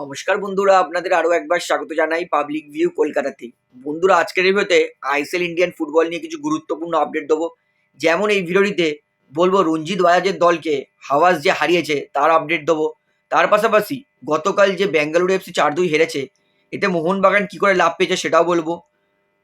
নমস্কার বন্ধুরা, আপনাদের আরও একবার স্বাগত জানাই পাবলিক ভিউ কলকাতাতে বন্ধুরা, আজকের ভিডিওতে আইএসএল ইন্ডিয়ান ফুটবল নিয়ে কিছু গুরুত্বপূর্ণ আপডেট দেবো। যেমন এই ভিডিওটিতে বলব, রঞ্জিত বাজাজের দলকে হাওয়াস যে হারিয়েছে, তার আপডেট দেবো। তার পাশাপাশি গতকাল যে বেঙ্গালুরু এফসি চার দুই হেরেছে, এতে মোহনবাগান কি করে লাভ পেয়েছে সেটাও বলব।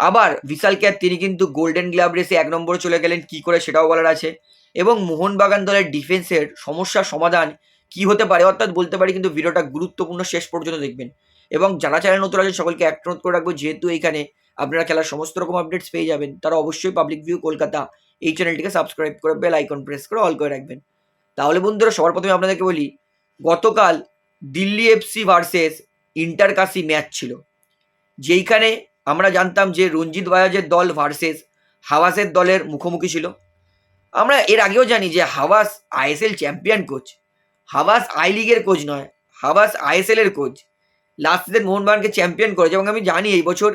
আবার বিশাল ক্যার তিনি কিন্তু গোল্ডেন গ্লাভ রেসে এক নম্বরে চলে গেলেন, কি করে সেটাও বলার আছে। এবং মোহনবাগান দলের ডিফেন্সের সমস্যার সমাধান কি হতে পারে অর্থাৎ বলতে পারি কিন্তু ভিডিওটা গুরুত্বপূর্ণ শেষ পর্যন্ত দেখবেন। এবং যারা চ্যানেল নতুন আছেন, সকলকে এক নোট করে রাখব, যেহেতু এইখানে আপনারা খেলার সমস্ত রকম আপডেটস পেয়ে যাবেন, তারা অবশ্যই পাবলিক ভিউ কলকাতা এই চ্যানেলটিকে সাবস্ক্রাইব করে বেল আইকন প্রেস করে অল করে রাখবেন। তাহলে বন্ধুরা, সবার প্রথমে আপনাদেরকে বলি, গতকাল Delhi FC versus Inter Kashi match ছিল। যেইখানে আমরা জানতাম যে রঞ্জিত বাজাজের দল ভার্সেস হাওয়াসের দলের মুখোমুখি ছিল। আমরা এর আগেও জানি যে Habas ISL champion coach Habas I লিগের কোচ নয় হাবাস আইএসএল এর কোচ। লাস্ট সিজন মোহনবাগানকে চ্যাম্পিয়ন করেছে এবং আমি জানি এই বছর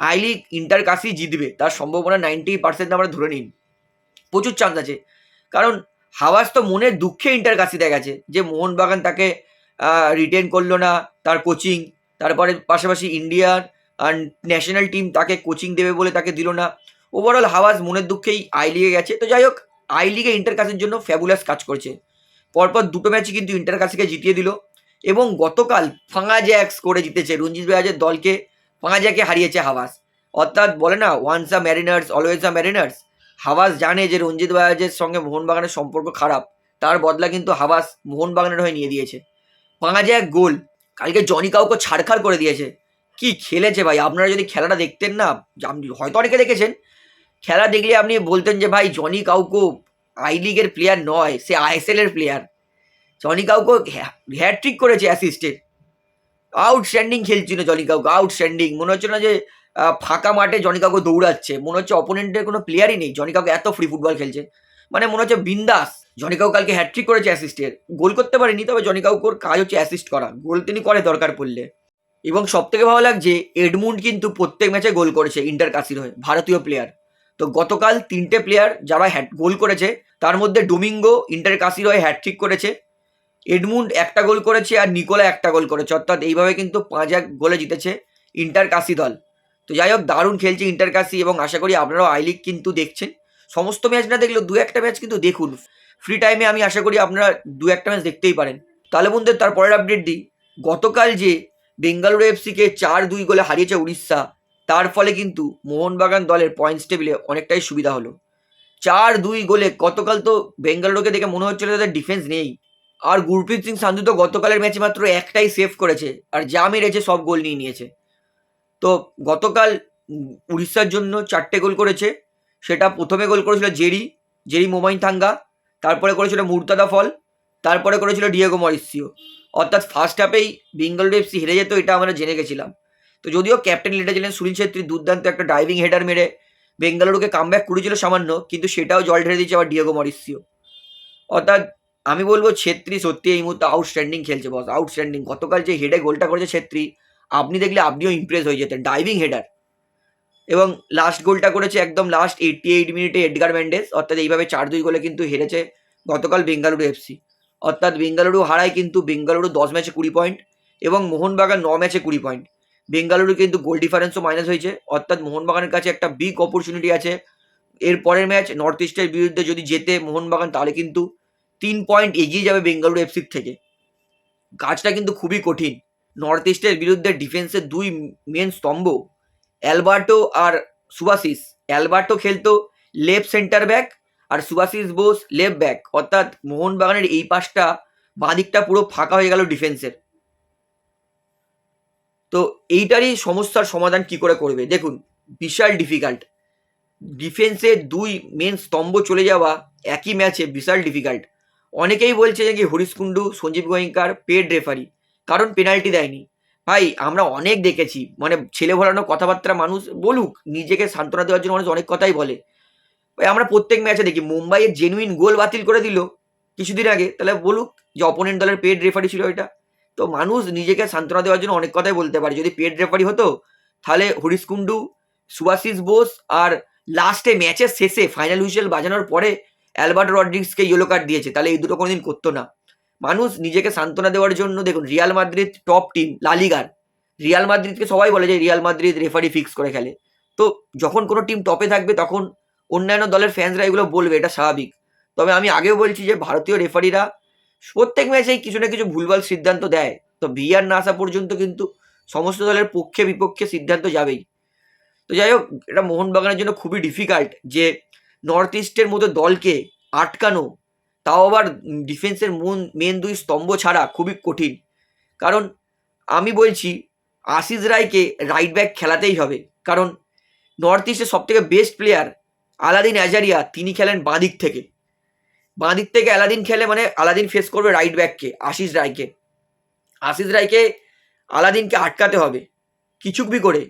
আই লিগ ইন্টার কাশি জিতবে, তার সম্ভাবনা নাইনটি পার্সেন্ট আমরা ধরে নিন। প্রচুর চান্স আছে। কারণ হাওয়াস তো মনের দুঃখে ইন্টার কাশিতে গেছে, যে মোহনবাগান তাকে রিটেন করল না, তার কোচিং তারপরে পাশাপাশি ইন্ডিয়ার ন্যাশনাল টিম তাকে কোচিং দেবে বলে তাকে দিল না। ওভারঅল হাওয়াস মনের দুঃখেই আই লিগে গেছে। তো যাই হোক, আই লিগে ইন্টার কাশির জন্য ফ্যাবুলাস কাজ করছে। পরপর দুটো ম্যাচই কিন্তু ইন্টার কাশিকে জিতিয়ে দিল। এবং গতকাল ফাঙা জ্যাক্স করে জিতেছে রঞ্জিত বাজাজের দলকে ফাঙা জ্যাকে হারিয়েছে হাওয়াস। অর্থাৎ বলে না once a mariners always a mariners হাওয়াস জানে যে রঞ্জিত বাজাজের সঙ্গে মোহনবাগানের সম্পর্ক খারাপ। তার বদলা কিন্তু হাওয়াস মোহনবাগানের হয়ে নিয়ে দিয়েছে। ফাঙা জ্যাক গোল, কালকে জনি কাউকে ছাড়খাড় করে দিয়েছে। কি খেলেছে ভাই? আপনারা যদি খেলাটা দেখতেন না হয়তো অনেকে দেখেছেন। খেলা দেখলে আপনি বলতেন যে, ভাই, জনি কাউকো আই লিগের প্লেয়ার নয়, সে আইএসএল এর প্লেয়ার জনি কাউকে হ্যাট্রিক করেছে অ্যাসিস্টের আউটস্ট্যান্ডিং খেলছিল জনি কাউকে আউটস্ট্যান্ডিং মনে হচ্ছে না যে ফাঁকা মাঠে জনি কাউকে দৌড়াচ্ছে। মনে হচ্ছে অপোনেন্টের কোনো প্লেয়ারই নেই। জনি কাউকে এত ফ্রি ফুটবল খেলছে। মানে মনে হচ্ছে বিন্দাস জনি কাউ কালকে হ্যাট্রিক করেছে অ্যাসিস্টের গোল করতে পারেনি, তবে জনি কাউকোর কাজ হচ্ছে অ্যাসিস্ট করা। গোল তিনি করে দরকার পড়লে। এবং সব থেকে ভালো লাগছে এডমুন্ড কিন্তু প্রত্যেক ম্যাচে গোল করেছে ইন্টার কাশির হয়ে, ভারতীয় প্লেয়ার তো গতকাল তিনটে প্লেয়ার যারা হ্যাট গোল করেছে তার মধ্যে ডোমিঙ্গো ইন্টার কাশির হয়ে হ্যাট্রিক করেছে। এডমুন্ড একটা গোল করেছে আর নিকোলা একটা গোল করেছে। অর্থাৎ এইভাবে কিন্তু পাঁচ এক গোলে জিতেছে ইন্টার কাশি দল। তো যাই হোক, দারুণ খেলছে ইন্টার কাশি এবং আশা করি আপনারাও আই লিগ কিন্তু দেখছেন। সমস্ত ম্যাচ না দেখলেও দু একটা ম্যাচ কিন্তু দেখুন। ফ্রি টাইমে আমি আশা করি আপনারা দু একটা ম্যাচ দেখতেই পারেন। তাহলে বন্ধুদের তার পরের আপডেট দিই। গতকাল যে বেঙ্গালুরু এফসিকে চার দুই গোলে হারিয়েছে উড়িষ্যা, তার ফলে কিন্তু মোহনবাগান দলের পয়েন্টস টেবিলে অনেকটাই সুবিধা হলো। চার দুই গোলে গতকাল তো বেঙ্গালুরুকে দেখে মনে হচ্ছিল তাদের ডিফেন্স নেই। আর গুরপ্রীত সিং সান্ধু তো গতকালের ম্যাচে মাত্র একটাই সেভ করেছে আর যা মেরেছে সব গোল নিয়ে নিয়েছে। তো গতকাল উড়িষ্যার জন্য চারটে গোল করেছে। সেটা প্রথমে গোল করেছিল জেরি জেরি মোমাইন থাঙ্গা তারপরে করেছিল মুরতাদা ফল, তারপরে করেছিল ডিয়েগো মরিসিও। অর্থাৎ ফার্স্ট হাফেই বেঙ্গালুরু এফসি হেরে যেত, এটা আমরা জেনে গেছিলাম। তো যদিও ক্যাপ্টেন লিডার ছিলেন সুনীল ছেত্রী, দুর্দান্ত একটা ডাইভিং হেডার মেরে বেঙ্গালুরুকে কামব্যাক করেছিল সামান্য, কিন্তু সেটাও জল ঢেলে দিয়েছে আবার ডিয়েগো মরিসিও অর্থাৎ আমি বলব ছেত্রী সত্যি এই মুহূর্তে আউটস্ট্যান্ডিং খেলছে বস আউটস্ট্যান্ডিং গতকাল যে হেডে গোলটা করেছে ছেত্রী, আপনি দেখলে আপনিও ইমপ্রেস হয়ে যেতেন ডাইভিং হেডার এবং লাস্ট গোলটা করেছে একদম লাস্ট এইটটি এইট মিনিটে এডগার ম্যান্ডেস অর্থাৎ এইভাবে চার দুই গোলে কিন্তু হেরেছে গতকাল বেঙ্গালুরু এফসি অর্থাৎ বেঙ্গালুরু হারায় কিন্তু বেঙ্গালুরু দশ ম্যাচে কুড়ি পয়েন্ট এবং মোহনবাগান ন ম্যাচে কুড়ি পয়েন্ট বেঙ্গালুরু কিন্তু গোল ডিফারেন্সও মাইনাস হয়েছে। অর্থাৎ মোহনবাগানের কাছে একটা বিগ অপরচুনিটি আছে। এর পরের ম্যাচ নর্থ ইস্টের বিরুদ্ধে যদি জেতে মোহনবাগান, তাহলে কিন্তু তিন পয়েন্ট এগিয়ে যাবে বেঙ্গালুরু এফসির থেকে। কাজটা কিন্তু খুবই কঠিন। নর্থ ইস্টের বিরুদ্ধে ডিফেন্সের দুই মেন স্তম্ভ, অ্যালবার্টো আর সুভাশিস অ্যালবার্টো খেলতো লেফট সেন্টার ব্যাক আর সুভাশিস বোস লেফট ব্যাক অর্থাৎ মোহনবাগানের এই পাশটা বাঁ দিকটা পুরো ফাঁকা হয়ে গেল ডিফেন্সের তো এইটারই সমস্যার সমাধান কি করে করবে? দেখুন, বিশাল ডিফিকাল্ট ডিফেন্সের দুই মেন স্তম্ভ চলে যাওয়া একই ম্যাচে বিশাল ডিফিকাল্ট অনেকেই বলছে যে কি হরিশ কুন্ডু সঞ্জীব গোয়েঙ্কার পেড রেফারি কারণ পেনাল্টি দেয়নি। ভাই, আমরা অনেক দেখেছি মানে ছেলে ভরানো কথাবার্তা মানুষ বলুক, নিজেকে সান্ত্বনা দেওয়ার জন্য মানুষ অনেক কথাই বলে। ভাই, আমরা প্রত্যেক ম্যাচে দেখি, মুম্বাইয়ের জেনুইন গোল বাতিল করে দিল কিছুদিন আগে, তাহলে বলুক যে অপোনেন্ট দলের পেড রেফারি ছিল এটা তো মানুষ নিজেকে সান্ত্বনা দেওয়ার জন্য অনেক কথাই বলতে পারে। যদি পেড রেফারি হতো, তাহলে হরিশ কুন্ডু সুভাশিস বোস আর লাস্টে ম্যাচের শেষে ফাইনাল হুইসেল বাজানোর পরে অ্যালবার্ট রড্রিক্সকে ইয়েলো কার্ড দিয়েছে, তাহলে এই দুটো কোনোদিন করতো না। মানুষ নিজেকে সান্ত্বনা দেওয়ার জন্য দেখুন, রিয়াল মাদ্রিদ টপ টিম লালিগার রিয়াল মাদ্রিদকে সবাই বলে যে রিয়াল মাদ্রিদ রেফারি ফিক্স করে খেলে। তো যখন কোনো টিম টপে থাকবে, তখন অন্যান্য দলের ফ্যান্সরা এগুলো বলবে, এটা স্বাভাবিক। তবে আমি আগেও বলছি যে ভারতীয় রেফারিরা প্রত্যেক ম্যাচেই কিছু না কিছু ভুলভাল সিদ্ধান্ত দেয়। তো ভিআর না আসা পর্যন্ত কিন্তু সমস্ত দলের পক্ষে বিপক্ষে সিদ্ধান্ত যাবেই। তো যাই হোক, এটা মোহনবাগানের জন্য খুবই ডিফিকাল্ট যে নর্থ ইস্টের মতো দলকে আটকানো, তাও আবার ডিফেন্সের মন মেন দুই স্তম্ভ ছাড়া খুবই কঠিন। কারণ আমি বলছি, আশিস রায়কে রাইট ব্যাক খেলাতেই হবে। কারণ নর্থ ইস্টের সবথেকে বেস্ট প্লেয়ার আলাদিন অ্যাজারিয়া তিনি খেলেন বাঁদিক থেকে। বাঁদিক থেকে আলাদিন খেলে মানে আলাদিন ফেস করবে রাইট ব্যাককে আশিস রায়কে। আশিস রায়কে আলাদিনকে আটকাতে হবে কিছু কিছুকবি করে।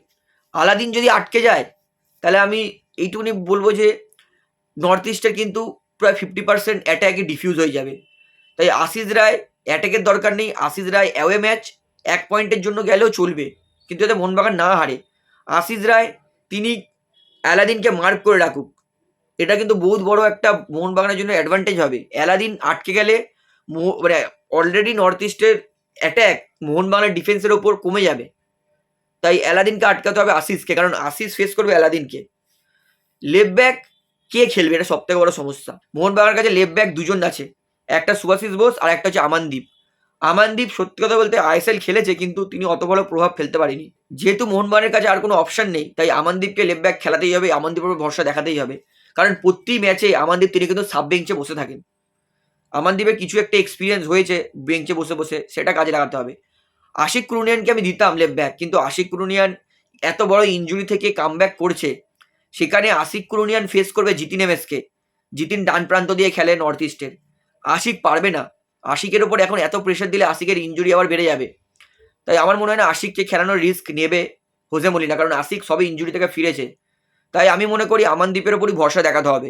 আলাদিন যদি আটকে যায়, তাহলে আমি এইটুকুনি বলব যে নর্থ ইস্টের কিন্তু প্রায় ফিফটি পার্সেন্ট অ্যাট্যাকে ডিফিউজ হয়ে যাবে। তাই আশিস রায় অ্যাটাকের দরকার নেই, আশিস রায় অ্যাওয়ে ম্যাচ এক পয়েন্টের জন্য গেলেও চলবে, কিন্তু যাতে মোহনবাগান না হারে। আশিস রায়, তিনি অ্যালাদিনকে মার্ক করে রাখুক। এটা কিন্তু বহুত বড় একটা মোহনবাগানের জন্য অ্যাডভান্টেজ হবে। অ্যালাদিন আটকে গেলে মানে অলরেডি নর্থ ইস্টের অ্যাট্যাক মোহনবাগানের ডিফেন্সের ওপর কমে যাবে। তাই অ্যালাদিনকে আটকাতে হবে আশিসকে, কারণ আশিস ফেস করবে অ্যালাদিনকে লেফট ব্যাক কে খেলবে? এটা সব থেকে বড় সমস্যা। মোহনবাগানের কাছে লেফট ব্যাক দুজন আছে। একটা সুভাশিস বোস আর একটা হচ্ছে আমানদীপ। আমানদীপ সত্যি কথা বলতে আইএসএল খেলেছে, কিন্তু তিনি অত বড় প্রভাব ফেলতে পারেনি। যেহেতু মোহনবাগানের কাছে আর কোনো অপশন নেই, তাই আমানদীপকে লেফট ব্যাক খেলাতেই হবে, আমানদীপের উপর ভরসা দেখাতেই হবে। কারণ প্রতি ম্যাচে আমানদীপ তিনি কিন্তু সাব বেঞ্চে বসে থাকেন। আমানদীপের কিছু একটা এক্সপিরিয়েন্স হয়েছে বেঞ্চে বসে বসে, সেটা কাজে লাগাতে হবে। আশিক ক্রুনিয়ানকে আমি দিতাম লেফট ব্যাক কিন্তু আশিক ক্রুনিয়ান এত বড় ইঞ্জুরি থেকে কাম করছে, সেখানে আশিক ক্রুনিয়ান ফেস করবে জিতিন এমএসকে। জিতিন ডান প্রান্ত দিয়ে খেলে নর্থ ইস্টের আশিক পারবে না। আশিকের ওপর এখন এত প্রেশার দিলে আশিকের ইঞ্জুরি আবার বেড়ে যাবে। তাই আমার মনে হয় না আশিককে খেলানোর রিস্ক নেবে হোসে মলিনা, কারণ আশিক সবে ইঞ্জুরি থেকে ফিরেছে। তাই আমি মনে করি আমানদীপের ওপরই ভরসা দেখাতে হবে।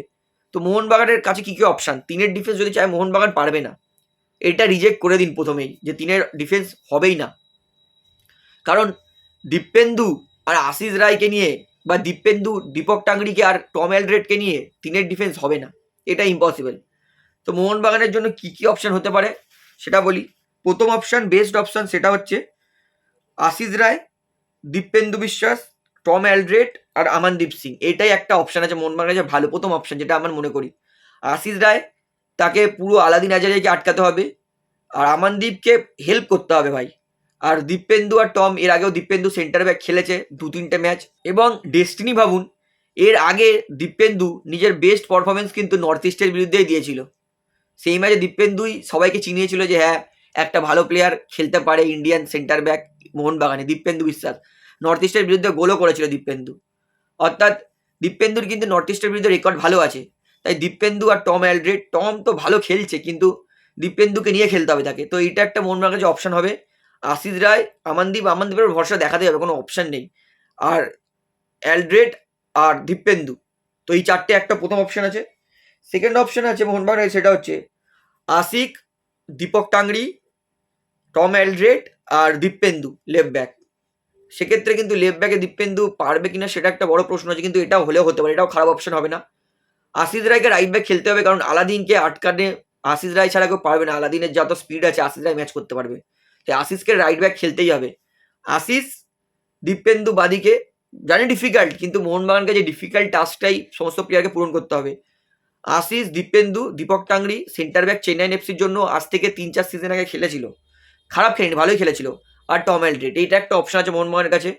তো মোহনবাগানের কাছে কী কী অপশান তিনের ডিফেন্স যদি চায়, মোহনবাগান পারবে না। এটা রিজেক্ট করে দিন প্রথমেই, যে তিনের ডিফেন্স হবেই না। কারণ দীপেন্দু আর আশিস রায়কে নিয়ে বা দীপেন্দু, দীপক টাংরিকে আর টম এলড্রেডকে নিয়ে তিনের ডিফেন্স হবে না। এটা ইম্পসিবল তো মোহনবাগানের জন্য কী কী অপশান হতে পারে, সেটা বলি। প্রথম অপশান বেস্ট অপশান সেটা হচ্ছে আশিস রায়, দীপেন্দু বিশ্বাস, টম অ্যালড্রেট আর আমানদীপ সিং, এটাই একটা অপশান আছে মোহনবাগানের ভালো প্রথম অপশান যেটা আমার মনে করি। আশিস রায়, তাকে পুরো আলাদিন আজারিয়াকে আটকাতে হবে, আর আমানদীপকে হেল্প করতে হবে ভাই। আর দীপেন্দু আর টম, এর আগেও দীপেন্দু সেন্টার ব্যাক খেলেছে দু তিনটে ম্যাচ এবং ডেস্টিনি ভাবুন, এর আগে দীপেন্দু নিজের বেস্ট পারফরমেন্স কিন্তু নর্থ ইস্টের বিরুদ্ধেই দিয়েছিল। সেই ম্যাচে দীপেন্দুই সবাইকে চিনিয়েছিল যে হ্যাঁ একটা ভালো প্লেয়ার খেলতে পারে ইন্ডিয়ান সেন্টার ব্যাক মোহনবাগানে, দীপেন্দু বিশ্বাস। নর্থ ইস্টের বিরুদ্ধে গোলও করেছিল দীপেন্দু। অর্থাৎ দীপেন্দুর কিন্তু নর্থ ইস্টের বিরুদ্ধে রেকর্ড ভালো আছে। তাই দীপেন্দু আর টম অ্যালড্রেড টম তো ভালো খেলছে, কিন্তু দীপেন্দুকে নিয়ে খেলতে হবে তাকে। তো এইটা একটা মোহনবাগানের কাছে অপশান হবে। আশিস রায়, আমানদীপ, আমানদীপের ভরসা দেখাতে হবে, কোনো অপশান নেই। আর অ্যালড্রেড আর দীপেন্দু, তো এই চারটে একটা প্রথম অপশন আছে। সেকেন্ড অপশান আছে মোহনবাগানের সেটা হচ্ছে আশিক, দীপক টাংরি টম অ্যালড্রেড আর দীপেন্দু লেফট ব্যাক সেক্ষেত্রে কিন্তু লেফট ব্যাকে দীপেন্দু পারবে কিনা সেটা একটা বড় প্রশ্ন আছে কিন্তু এটাও হলেও হতে পারে, এটাও খারাপ অপশন হবে না। আশিস রায়কে রাইট ব্যাক খেলতে হবে কারণ আলাদিনকে আটকানে আশিস রায় ছাড়া কেউ পারবে না, আলাদিনের যত স্পিড আছে আশিস রায় ম্যাচ করতে পারবে। তাই আশিসকে রাইট ব্যাক খেলতেই হবে। আশিস, দীপেন্দু বাদিকে, জানি ডিফিকাল্ট কিন্তু মোহনবাগানকে যে ডিফিকাল্ট টাস্কটাই সমস্ত প্লেয়ারকে পূরণ করতে হবে। আশিস, দীপেন্দু, দীপক টাংরি সেন্টার ব্যাক চেন্নাইন এফসির জন্য আজ থেকে তিন চার সিজন আগে খেলেছিল। খারাপ খেলেনি, ভালোই খেলেছিল। আর টম অ্যালড্রেড এইটা একটা অপশন আছে মোহনবাগানের কাছে।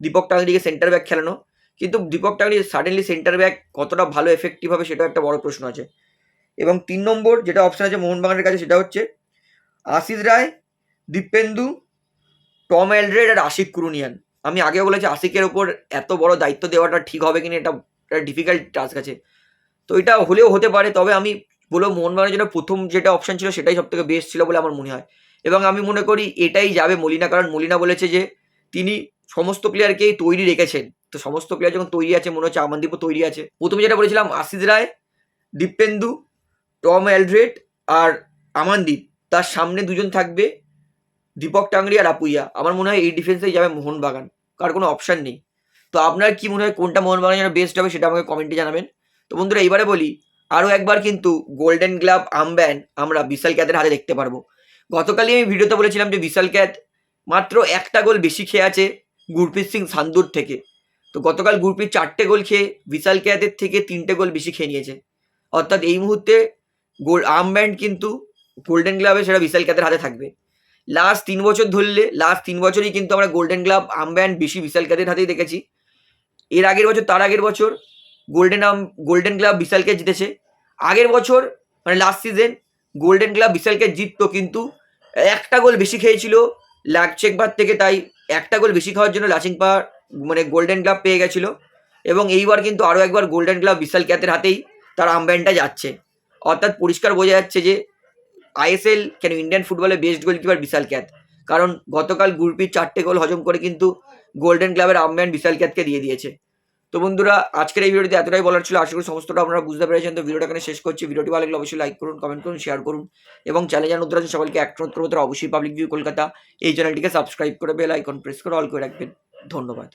দীপক টাংরিকে সেন্টার ব্যাক খেলানো। কিন্তু Deepak Tangri suddenly centre back কতটা ভালো এফেক্টিভ হবে সেটা একটা বড় প্রশ্ন আছে। এবং তিন নম্বর যেটা অপশন আছে মোহনবাগানের কাছে সেটা হচ্ছে আশিস রায়, দীপেন্দু টম অ্যালড্রেড আর আশিক কুরুনিয়ান। আমি আগেও বলেছি আশিকের ওপর এত বড় দায়িত্ব দেওয়াটা ঠিক হবে কিনা এটা একটা ডিফিকাল্ট টাস্ক আছে। তো এটা হলেও হতে পারে, তবে আমি বলব মোহনবাগানের জন্য প্রথম যেটা অপশন ছিল সেটাই সব থেকে বেস্ট ছিল বলে আমার মনে হয়। এবং আমি মনে করি এটাই যাবে মলিনা, কারণ মলিনা বলেছে যে তিনি সমস্ত প্লেয়ারকেই তৈরি রেখেছেন। তো সমস্ত প্লেয়ার যখন তৈরি আছে, মনে হচ্ছে আমানদীপও তৈরি আছে। প্রথমে যেটা বলেছিলাম, আশিস রায়, দীপেন্দু, টম অ্যালড্রেড আর আমানদীপ তার সামনে দুজন থাকবে দীপক টাংরি আর আপুইয়া। আমার মনে হয় এই ডিফেন্সেই যাবে মোহনবাগান। কার কোনো অপশান নেই। তো আপনার কি মনে হয় কোনটা মোহনবাগান যেন বেস্ট হবে সেটা আমাকে কমেন্টে জানাবেন। তো বন্ধুরা, এইবারে বলি, আরও একবার কিন্তু গোল্ডেন গ্লাভ আমব্যান আমরা বিশাল ক্যাদের হাতে দেখতে পারব। গতকালই আমি ভিডিওতে বলেছিলাম যে বিশাল ক্যাত মাত্র একটা গোল বেশি খেয়ে আছে গুরপ্রীত সিং সান্দুর থেকে। তো গতকাল গুরপ্রীত চারটে গোল খেয়ে বিশাল ক্যাতের থেকে তিনটে গোল বেশি খেয়ে নিয়েছে। অর্থাৎ এই মুহূর্তে গোল আর্মব্যান্ড কিন্তু গোল্ডেন গ্লাবে সেটা বিশাল ক্যাতের হাতে থাকবে। লাস্ট তিন বছর ধরলে লাস্ট তিন বছরই কিন্তু আমরা গোল্ডেন গ্লাব আর্মব্যান্ড বেশি বিশাল ক্যাতের হাতেই দেখেছি। এর আগের বছর, তার আগের বছর golden um golden glove Vishal Kaith জিতেছে। আগের বছর মানে last season golden glove Vishal Kaith জিততো কিন্তু একটা গোল বেশি খেয়েছিল লাকচেকবার থেকে, তাই একটা গোল বেশি খাওয়ার জন্য লাচিং পাওয়ার মানে গোল্ডেন গ্লাব পেয়ে গেছিল। এবং এইবার কিন্তু আরও একবার গোল্ডেন গ্লাব বিশাল ক্যাতের হাতেই তার আম্বায়নটা যাচ্ছে। অর্থাৎ পরিষ্কার বোঝা যাচ্ছে যে আইএসএল কেন ইন্ডিয়ান ফুটবলে বেস্ট গোলকিপার বিশাল ক্যাত কারণ গতকাল গুরপির চারটে গোল হজম করে কিন্তু গোল্ডেন ক্লাবের আম্বায়ন বিশাল ক্যাতকে দিয়ে দিয়েছে। তো বন্ধুরা, আজকের এই ভিডিওতে এতটাই বলার ছিল। আশা করি সমস্তটা আপনারা বুঝতে পেরেছেন। তো ভিডিওটা এখানে শেষ করছি। ভিডিওটি ভালো লাগলে অবশ্যই লাইক করুন কমেন্ট করুন শেয়ার করুন এবং চ্যানেল যারা নতুন সবাইকে এক করব। তারা অবশ্যই পাবলিক ভিউ কলকাতা এই চ্যানেলটিকে সাবস্ক্রাইব করে বেল আইকন প্রেস করে অল করে রাখবেন। ধন্যবাদ।